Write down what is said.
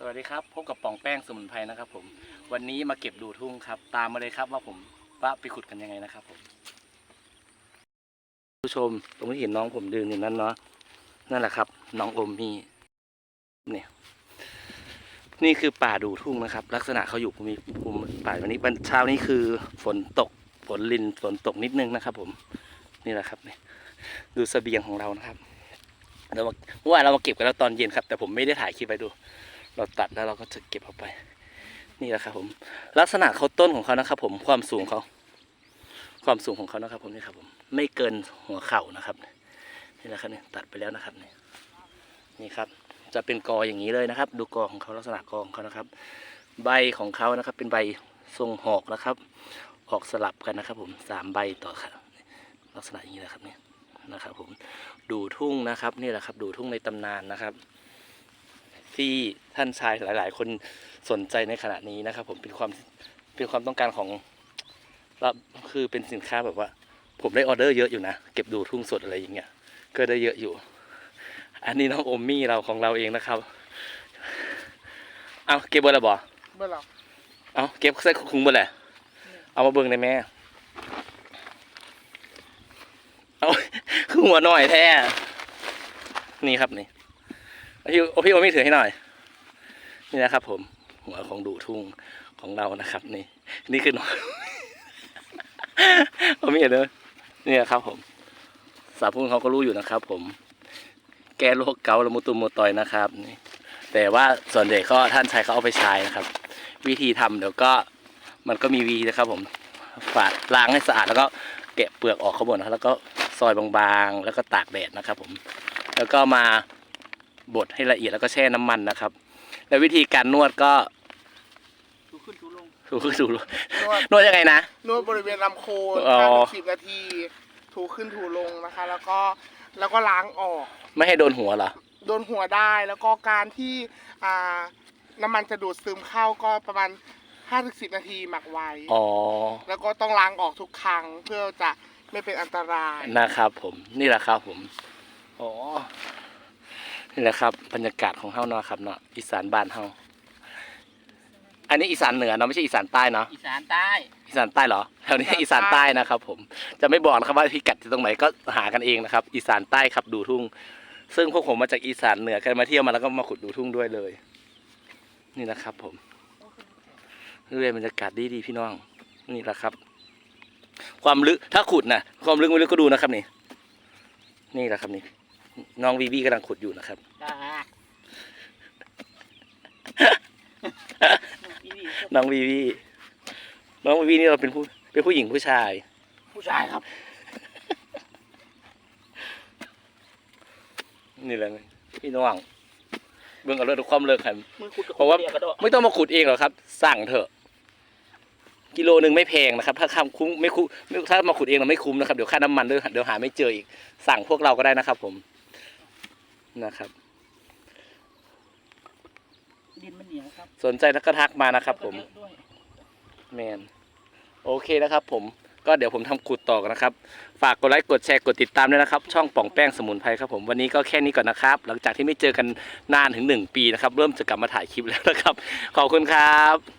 สวัสดีครับพบกับป่องแป้งสมุนไพรนะครับผมวันนี้มาเก็บดูทุ่งครับ ตามมาเลยครับว่าผมว่าไปขุดกันยังไงนะครับผมผู้ชมตรงที่เห็นน้องผมเดินอยู่นั้นเนาะนั่นแหละครับน้องอมมี่เนี่ยนี่คือป่าดูทุ่งนะครับ ลักษณะเขาอยู่ภูมิภูมิป่าวันนี้เช้านี้คือฝนตกฝนลินฝนตกนิดนึงนะครับ ผมนี่แหละครับนี่ดูเสบียงของเรานะครับเรามาเมื่อวานเรามาเก็บกันแล้วตอนเย็นครับ แต่ผมไม่ได้ถ่ายคลิปไปดู เราตัดแล้วเราก็จะเก็บออกไป นี่แหละครับผม ลักษณะเขาต้นของเขานะครับ ผมความสูงเขา ความสูงของเขานะครับ ผมนี่ครับผมไม่เกินหัวเข่านะครับนี่แหละครับเนี่ยตัดไปแล้วนะครับเนี่ยนี่ครับ จะเป็นกออย่างนี้เลยนะครับ ดูกอของเขาลักษณะกอของเขานะครับ ใบของเขานะครับ เป็นใบทรงหอกนะครับ ออกสลับกันนะครับ ผมสามใบต่อครับลักษณะอย่างนี้นะครับเนี่ยนะครับ ผมดูทุ่งนะครับนี่แหละครับ ดูทุ่งในตำนานนะครับ ที่ท่านชายหลาย ๆ คนสนใจในขณะนี้นะครับ ผมเป็นความเป็นความต้องการของเราคือเป็นสินค้าแบบว่า ผมได้ออเดอร์เยอะอยู่นะ เก็บดูทุ่งสดอะไรอย่างเงี้ยก็ได้เยอะอยู่ อันนี้น้องโอมมี่เราของเราเองนะครับ เอาเก็บเบอร์ละบ่เมื่อเราเอาเก็บใส่คุงเบอร์แหละเอามาเบิ่งได้แม่เอาคือหัวหน่อยแท้นี่ครับนี่ พี่โอพี่โอมี่ถือให้หน่อย นี่นะครับ ผม หัวของดูทุ่งของเรานะครับ นี่ นี่คือหนอยโอมี่เนเลยนี่นะครับ ผม สาวพุ่งเขาก็รู้อยู่นะครับ ผม แก้โรคเกาต์ละมุตุมโมตอยนะครับนี่แต่ว่าส่วนใหญ่ก็ท่านชายเขาเอาไปใช้นะครับ วิธีทำเดี๋ยวก็มันก็มีวีนะครับ ผมฝาดล้างให้สะอาดแล้วก็แกะเปลือกออกข้างบนนะครับแล้วก็ซอยบางๆ แล้วก็ตากแดดนะครับ ผม แล้วก็มา บดให้ละเอียดแล้วก็แช่น้ำมันนะครับ แล้ววิธีการนวดก็ถูขึ้นถูลงถูคือถูนวดนวดยังไงนะนวดบริเวณลำโคนอ๋อห้าถึงสิบนาที ถูขึ้นถูลงนะคะ แล้วก็แล้วก็ล้างออก ไม่ให้โดนหัวเหรอโดนหัวได้แล้วก็การที่อ่าน้ำมันจะดูดซึมเข้าก็ประมาณห้าถึงสิบนาทีหมักไว้อ๋อแล้วก็ต้องล้างออกทุกครั้งเพื่อจะไม่เป็นอันตรายนะครับผมนี่แหละครับผมอ๋อ นี่แหละครับ บรรยากาศของเฮาเนาะครับเนาะอีสานบ้านเฮาอันนี้อีสานเหนือเนาะไม่ใช่อีสานใต้เนาะอีสานใต้อีสานใต้เหรอแถวนี้อีสานใต้นะครับ ผมจะไม่บอกนะครับว่าพิกัดที่ตรงไหนก็หากันเองนะครับ อีสานใต้ครับดูทุ่ง ซึ่งพวกผมมาจากอีสานเหนือกันมาเที่ยวมาแล้วก็มาขุดดูทุ่งด้วยเลย นี่นะครับ ผมเรื่อยบรรยากาศดีดีๆพี่น้อง นี่แหละครับ ความลึกถ้าขุดนะความลึกไม่ลึกก็ดูนะครับนี่ นี่แหละครับนี่ น้องวีวีกำลังขุดอยู่นะครับ จ้าอีนี่น้องวีวีน้องวีวีนี่เราเป็นผู้เป็นผู้หญิงผู้ชาย ผู้ชายครับ นี่แหละพี่น้องเบิ่งเอาเรื่องความเลิกครับมือขุดกับเพราะว่าเรียกกระโดดไม่ต้องมาขุดเองหรอกครับ สั่งเถอะ กิโลหนึ่งไม่แพงนะครับ ถ้าคำคุ้มไม่คุ้มไม่ถ้ามาขุดเองเราไม่คุ้มนะครับ เดี๋ยวค่าน้ำมันด้วยเดี๋ยวหาไม่เจออีก สั่งพวกเราก็ได้นะครับผม นะครับ ดินมันเหนียวครับสนใจแล้วก็ทักมานะครับ ผมแล้วก็เยอะด้วยแมนโอเคนะครับ ผมก็เดี๋ยวผมทำขุดต่อกันนะครับ ฝากกดไลค์กดแชร์กดติดตามด้วยนะครับ ช่องป่องแป้งสมุนไพรครับผมวันนี้ก็แค่นี้ก่อนนะครับ หลังจากที่ไม่เจอกันนานถึงหนึ่งปีนะครับ เริ่มจะกลับมาถ่ายคลิปแล้วนะครับ ขอบคุณครับ